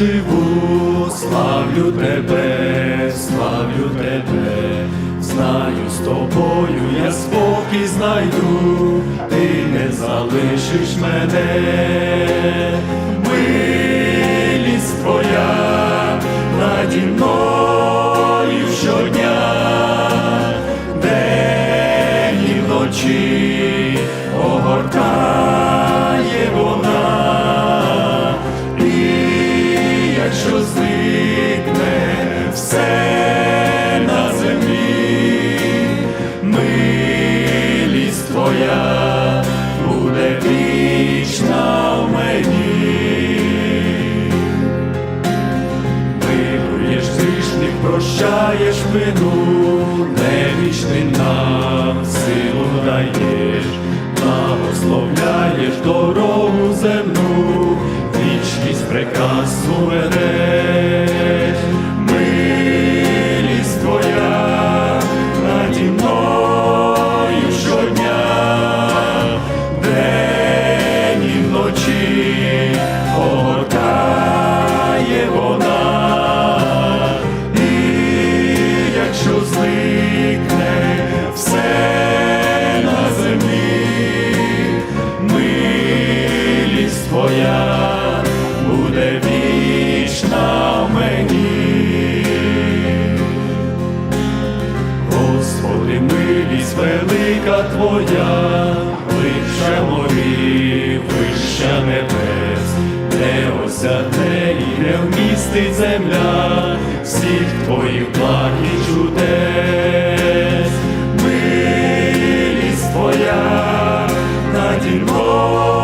живу, славлю тебе, славлю тебе, знаю з тобою, я спокій знайду, ти не залишиш мене, буде вічна в мені. Милуєш грішних, прощаєш вину, невічний нам силу даєш, благословляєш дорогу земну, вічність прекрасну ведеш, велика Твоя, вища морі, вища небес, не осяде і не вмістить земля, всіх твоїх благ і чудес, милість твоя на надільмо.